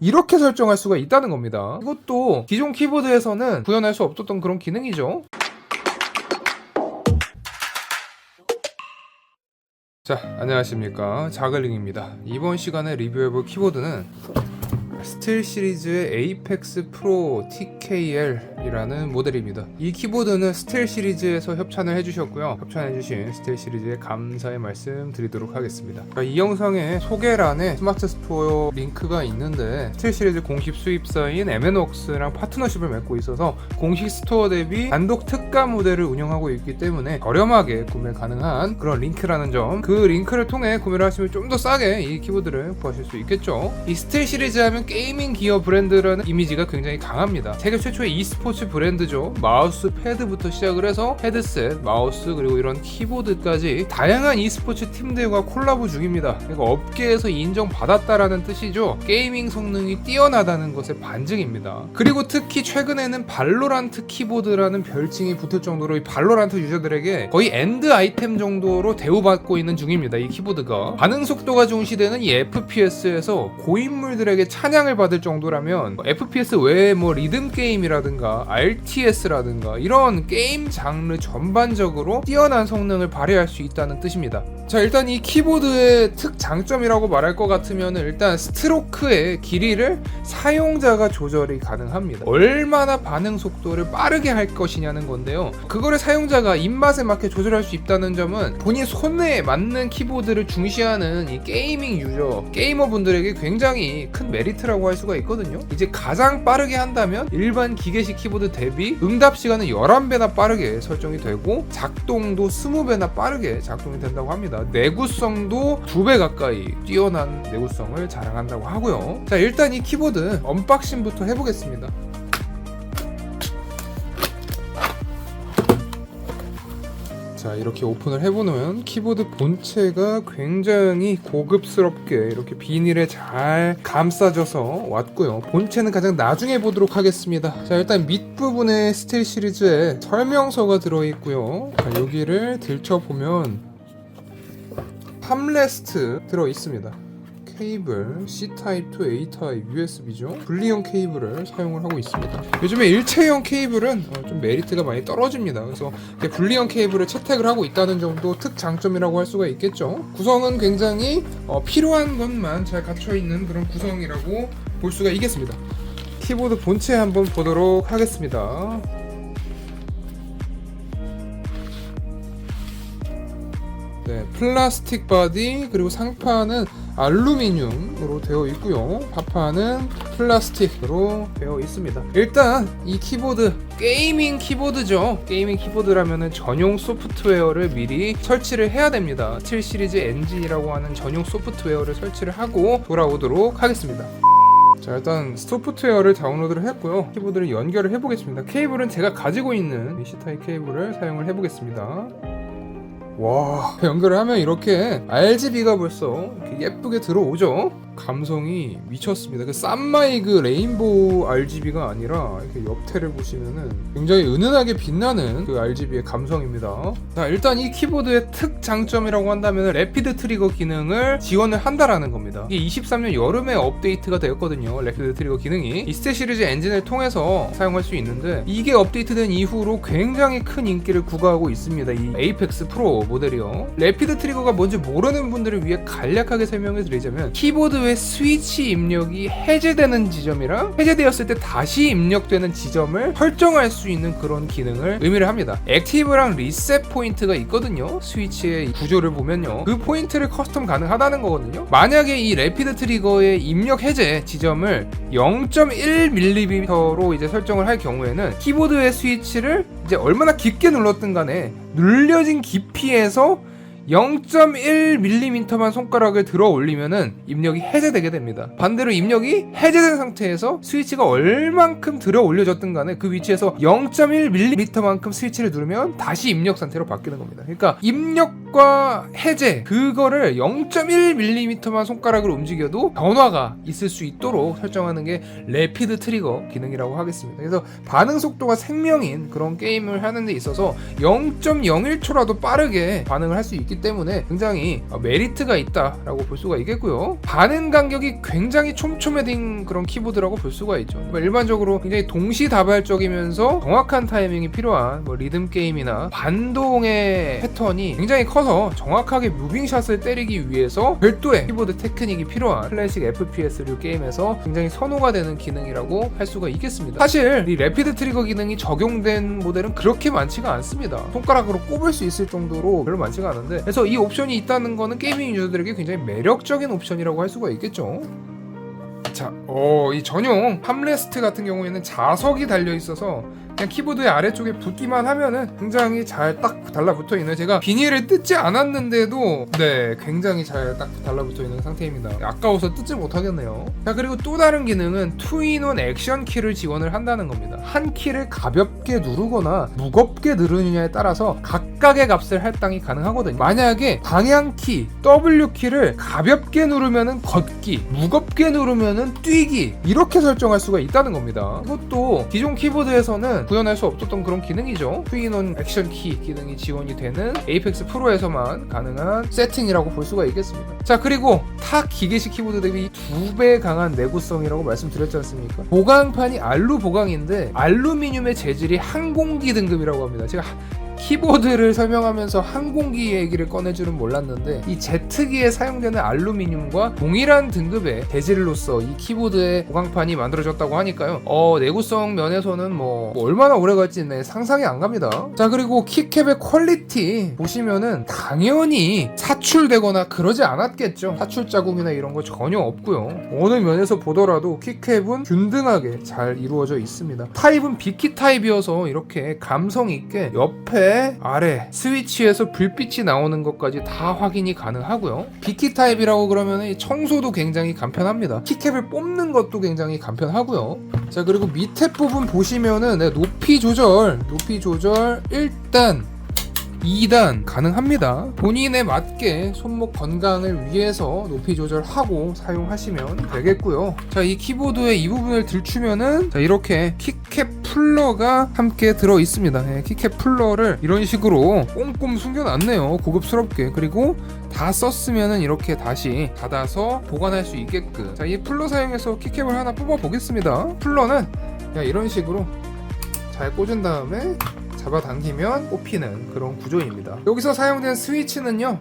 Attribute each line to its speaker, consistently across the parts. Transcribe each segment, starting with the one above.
Speaker 1: 이렇게 설정할 수가 있다는 겁니다. 이것도 기존 키보드에서는 구현할 수 없었던 그런 기능이죠. 자, 안녕하십니까. 자글링입니다. 이번 시간에 리뷰해볼 키보드는 스틸 시리즈의 에이펙스 프로 TKL이라는 모델입니다. 이 키보드는 스틸 시리즈에서 협찬을 해주셨고요. 협찬해주신 스틸 시리즈에 감사의 말씀 드리도록 하겠습니다. 자, 이 영상의 소개란에 스마트 스토어 링크가 있는데 스틸 시리즈 공식 수입사인 MN웍스랑 파트너십을 맺고 있어서 공식 스토어 대비 단독 특가 모델을 운영하고 있기 때문에 저렴하게 구매 가능한 그런 링크라는 점. 그 링크를 통해 구매를 하시면 좀 더 싸게 이 키보드를 구하실 수 있겠죠. 이 스틸 시리즈 하면 게이밍 기어 브랜드라는 이미지가 굉장히 강합니다. 세계 최초의 e스포츠 브랜드죠. 마우스 패드부터 시작을 해서 헤드셋, 마우스 그리고 이런 키보드까지 다양한 e스포츠 팀들과 콜라보 중입니다. 그러니까 업계에서 인정받았다라는 뜻이죠. 게이밍 성능이 뛰어나다는 것의 반증입니다. 그리고 특히 최근에는 발로란트 키보드라는 별칭이 붙을 정도로 이 발로란트 유저들에게 거의 엔드 아이템 정도로 대우받고 있는 중입니다. 이 키보드가 반응 속도가 중시되는 이 FPS에서 고인물들에게 찬양 을 받을 정도라면 FPS 외에 뭐 리듬 게임이라든가 RTS라든가 이런 게임 장르 전반적으로 뛰어난 성능을 발휘할 수 있다는 뜻입니다. 자 일단 이 키보드의 특 장점이라고 말할 것 같으면 일단 스트로크의 길이를 사용자가 조절이 가능합니다. 얼마나 반응 속도를 빠르게 할 것이냐는 건데요. 그거를 사용자가 입맛에 맞게 조절할 수 있다는 점은 본인 손에 맞는 키보드를 중시하는 이 게이밍 유저, 게이머분들에게 굉장히 큰 메리트라고 할 수가 있거든요. 이제 가장 빠르게 한다면 일반 기계식 키보드 대비 응답 시간은 11배나 빠르게 설정이 되고 작동도 20배나 빠르게 작동이 된다고 합니다. 내구성도 2배 가까이 뛰어난 내구성을 자랑한다고 하고요. 자, 일단 이 키보드 언박싱부터 해보겠습니다. 자 이렇게 오픈을 해보면 키보드 본체가 굉장히 고급스럽게 이렇게 비닐에 잘 감싸져서 왔고요. 본체는 가장 나중에 보도록 하겠습니다. 자 일단 밑부분에 스틸 시리즈에 설명서가 들어있고요. 자 여기를 들춰보면 팜레스트 들어있습니다 케이블 C타입 to A타입 USB죠? 분리형 케이블을 사용을 하고 있습니다. 요즘에 일체형 케이블은 어, 좀 메리트가 많이 떨어집니다. 그래서 분리형 케이블을 채택을 하고 있다는 정도 특장점이라고 할 수가 있겠죠? 구성은 굉장히 어, 필요한 것만 잘 갖춰 있는 그런 구성이라고 볼 수가 있겠습니다. 키보드 본체 한번 보도록 하겠습니다 네, 플라스틱 바디 그리고 상판은 알루미늄으로 되어 있고요. 파판은 플라스틱으로 되어 있습니다. 일단 이 키보드 게이밍 키보드죠. 게이밍 키보드라면 전용 소프트웨어를 미리 설치를 해야 됩니다. 7 시리즈 엔진이라고 하는 전용 소프트웨어를 설치를 하고 돌아오도록 하겠습니다. 자 일단 소프트웨어를 다운로드를 했고요 키보드를 연결을 해보겠습니다 케이블은 제가 가지고 있는 이 C타입 케이블을 사용을 해보겠습니다 와. 연결을 하면 이렇게 RGB가 벌써 이렇게 예쁘게 들어오죠 감성이 미쳤습니다. 그 쌈마이그 레인보우 RGB가 아니라 이렇게 옆태를 보시면은 굉장히 은은하게 빛나는 그 RGB의 감성입니다. 자 일단 이 키보드의 특 장점이라고 한다면 래피드 트리거 기능을 지원을 한다라는 겁니다. 이게 23년 여름에 업데이트가 되었거든요 래피드 트리거 기능이. 이스테 시리즈 엔진을 통해서 사용할 수 있는데 이게 업데이트된 이후로 굉장히 큰 인기를 구가하고 있습니다 이 에이펙스 프로 모델이요. 래피드 트리거가 뭔지 모르는 분들을 위해 간략하게 설명을 드리자면 키보드 의 스위치 입력이 해제되는 지점이랑 해제되었을 때 다시 입력되는 지점을 설정할 수 있는 그런 기능을 의미를 합니다. 액티브랑 리셋 포인트가 있거든요. 스위치의 구조를 보면요. 그 포인트를 커스텀 가능하다는 거거든요. 만약에 이 래피드 트리거의 입력 해제 지점을 0.1mm로 이제 설정을 할 경우에는 키보드의 스위치를 이제 얼마나 깊게 눌렀든 간에 눌려진 깊이에서 0.1mm만 손가락을 들어 올리면은 입력이 해제되게 됩니다. 반대로 입력이 해제된 상태에서 스위치가 얼만큼 들어 올려졌든 간에 그 위치에서 0.1mm만큼 스위치를 누르면 다시 입력 상태로 바뀌는 겁니다. 그러니까 입력과 해제 그거를 0.1mm만 손가락을 움직여도 변화가 있을 수 있도록 설정하는 게 래피드 트리거 기능이라고 하겠습니다. 그래서 반응 속도가 생명인 그런 게임을 하는 데 있어서 0.01초라도 빠르게 반응을 할 수 있기 있기 때문에 굉장히 어, 메리트가 있다라고 볼 수가 있겠고요. 반응 간격이 굉장히 촘촘해진 그런 키보드라고 볼 수가 있죠. 뭐 일반적으로 굉장히 동시다발적이면서 정확한 타이밍이 필요한 뭐 리듬 게임이나 반동의 패턴이 굉장히 커서 정확하게 무빙샷을 때리기 위해서 별도의 키보드 테크닉이 필요한 클래식 FPS류 게임에서 굉장히 선호가 되는 기능이라고 할 수가 있겠습니다. 사실 이 래피드 트리거 기능이 적용된 모델은 그렇게 많지가 않습니다. 손가락으로 꼽을 수 있을 정도로 별로 많지가 않은데 그래서 이 옵션이 있다는 거는 게이밍 유저들에게 굉장히 매력적인 옵션이라고 할 수가 있겠죠. 자, 어, 이 전용 팜레스트 같은 경우에는 자석이 달려 있어서 그냥 키보드의 아래쪽에 붙기만 하면은 굉장히 잘 딱 달라붙어 있는 제가 비닐을 뜯지 않았는데도 네 굉장히 잘 딱 달라붙어 있는 상태입니다. 아까워서 뜯지 못하겠네요. 자 그리고 또 다른 기능은 투인원 액션 키를 지원을 한다는 겁니다. 한 키를 가볍게 누르거나 무겁게 누르느냐에 따라서 각각의 값을 할당이 가능하거든요. 만약에 방향키 W 키를 가볍게 누르면은 걷기 무겁게 누르면은 뛰기 이렇게 설정할 수가 있다는 겁니다. 이것도 기존 키보드에서는 구현할 수 없었던 그런 기능이죠. 트윈온 액션 키 기능이 지원이 되는 에이펙스 프로에서만 가능한 세팅이라고 볼 수가 있겠습니다. 자 그리고 타 기계식 키보드 대비 두 배 강한 내구성이라고 말씀드렸지 않습니까? 보강판이 알루 보강인데 알루미늄의 재질이 항공기 등급이라고 합니다. 제가 키보드를 설명하면서 항공기 얘기를 줄은 몰랐는데 이 제트기에 사용되는 알루미늄과 동일한 등급의 재질로서 이 키보드의 보강판이 만들어졌다고 하니까요. 어 내구성 면에서는 뭐, 뭐 얼마나 오래 갈지 네, 상상이 안 갑니다. 자 그리고 키캡의 퀄리티 보시면은 당연히 사출되거나 그러지 않았겠죠. 사출 자국이나 이런 거 전혀 없고요. 어느 면에서 보더라도 키캡은 균등하게 잘 이루어져 있습니다. 타입은 비키 타입이어서 이렇게 감성 있게 옆에 아래 스위치에서 불빛이 나오는 것까지 다 확인이 가능하고요. 비키 타입이라고 그러면 이 청소도 굉장히 간편합니다. 키캡을 뽑는 것도 굉장히 간편하고요. 자 그리고 밑에 부분 보시면은 네, 높이 조절, 높이 조절 1단 2단 가능합니다. 본인에 맞게 손목 건강을 위해서 높이 조절하고 사용하시면 되겠고요. 자, 이 키보드의 이 부분을 들추면은 자, 이렇게 키캡 풀러가 함께 들어 있습니다. 네, 키캡 풀러를 이런 식으로 꼼꼼 숨겨놨네요. 고급스럽게. 그리고 다 썼으면은 이렇게 다시 닫아서 보관할 수 있게끔. 자, 이 풀러 사용해서 키캡을 하나 뽑아 보겠습니다. 풀러는 이런 식으로 잘 꽂은 다음에 잡아당기면 뽑히는 그런 구조입니다. 여기서 사용된 스위치는요.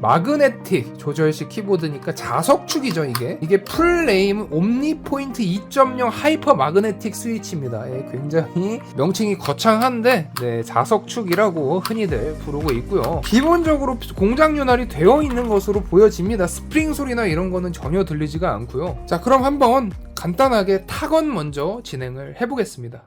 Speaker 1: 마그네틱 조절식 키보드니까 자석축이죠 이게. 이게 풀네임 옴니 포인트 2.0 하이퍼 마그네틱 스위치입니다. 예, 굉장히 명칭이 거창한데 네, 자석축이라고 흔히들 부르고 있고요. 기본적으로 공장 윤활이 되어 있는 것으로 보여집니다. 스프링 소리나 이런 거는 전혀 들리지가 않고요. 자 그럼 한번 간단하게 타건 먼저 진행을 해보겠습니다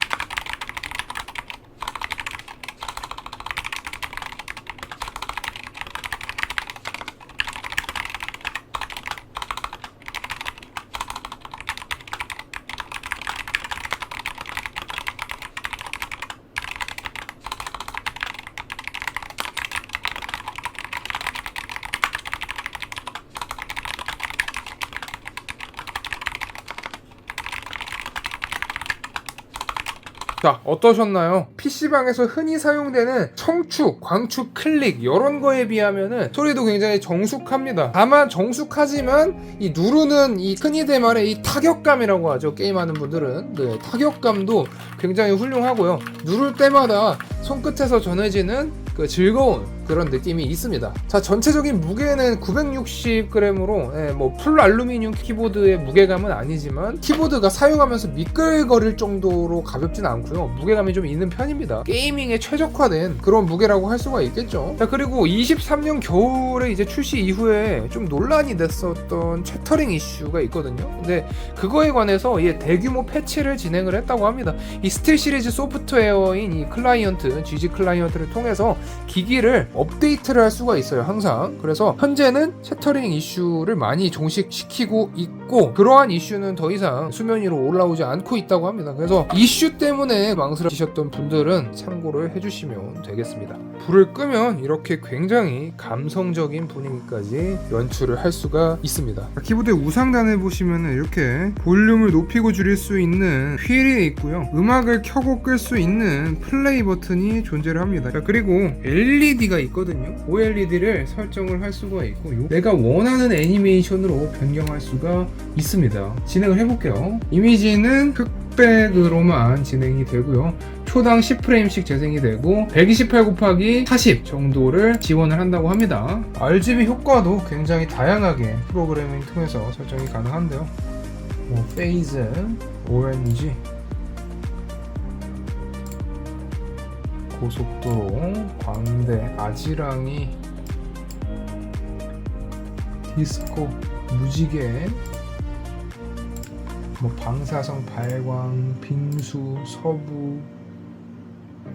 Speaker 1: 자 어떠셨나요? PC방에서 흔히 사용되는 청축, 광축, 클릭 이런 거에 비하면은 소리도 굉장히 정숙합니다. 다만 정숙하지만 이 누르는 이 흔히들 말해 이 타격감이라고 하죠. 게임하는 분들은 네, 타격감도 굉장히 훌륭하고요. 누를 때마다 손끝에서 전해지는 그 즐거운 그런 느낌이 있습니다. 자, 전체적인 무게는 960g으로 예, 뭐풀 알루미늄 키보드의 무게감은 아니지만 키보드가 사용하면서 미끌거릴 정도로 가볍진 않고요. 무게감이 좀 있는 편입니다. 게이밍에 최적화된 그런 무게라고 할 수가 있겠죠. 자, 그리고 23년 겨울에 이제 출시 이후에 좀 논란이 됐었던 채터링 이슈가 있거든요. 근데 그거에 관해서 예, 대규모 패치를 진행을 했다고 합니다. 이 스틸 시리즈 소프트웨어인 이 클라이언트, GG 클라이언트를 통해서 기기를 업데이트를 할 수가 있어요 항상 그래서 현재는 채터링 이슈를 많이 종식시키고 있고 그러한 이슈는 더 이상 수면 위로 올라오지 않고 있다고 합니다 그래서 이슈 때문에 망설여지셨던 분들은 분들은 참고를 해주시면 되겠습니다. 불을 끄면 이렇게 굉장히 감성적인 분위기까지 연출을 할 수가 있습니다. 키보드의 우상단을 보시면 이렇게 볼륨을 높이고 줄일 수 있는 휠이 있고요. 음악을 켜고 끌 수 있는 플레이 버튼이 존재를 합니다. 자, 그리고 LED가 있거든요. OLED를 설정을 할 수가 있고 요- 내가 원하는 애니메이션으로 변경할 수가 있습니다. 진행을 해볼게요. 이미지는 흑백으로만 진행이 되고요. 초당 10프레임씩 재생이 되고 128 곱하기 40 정도를 지원을 한다고 합니다. RGB 효과도 굉장히 다양하게 프로그래밍 통해서 설정이 가능한데요. 뭐 페이즈, 오렌지, 고속도로, 광대, 아지랑이, 디스코, 무지개, 뭐 방사성 발광, 빙수, 서부,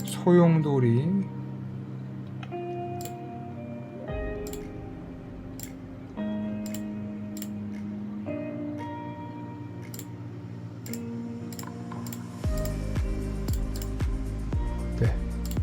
Speaker 1: 소용돌이 네.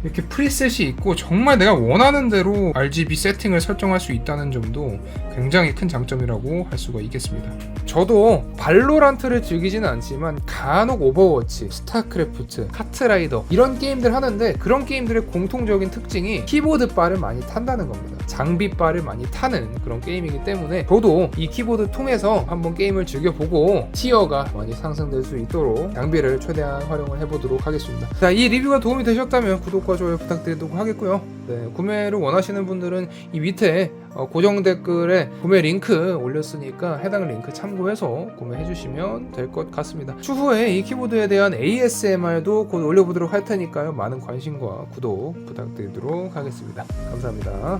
Speaker 1: 이렇게 프리셋이 있고 정말 내가 원하는 대로 RGB 세팅을 설정할 수 있다는 점도 굉장히 큰 장점이라고 할 수가 있겠습니다. 저도 발로란트를 즐기지는 않지만 간혹 오버워치, 스타크래프트, 카트라이더 이런 게임들 하는데 그런 게임들의 공통적인 특징이 키보드 바를 많이 탄다는 겁니다. 장비 바를 많이 타는 그런 게임이기 때문에 저도 이 키보드 통해서 한번 게임을 즐겨보고 티어가 많이 상승될 수 있도록 장비를 최대한 활용을 해보도록 하겠습니다. 자, 이 리뷰가 도움이 되셨다면 구독과 좋아요 부탁드리도록 하겠고요. 네, 구매를 원하시는 분들은 이 밑에 어, 고정 댓글에 구매 링크 올렸으니까 해당 링크 참고해서 구매해 주시면 될 것 같습니다. 추후에 이 키보드에 대한 ASMR도 곧 올려보도록 할 테니까요. 많은 관심과 구독 부탁드리도록 하겠습니다. 감사합니다.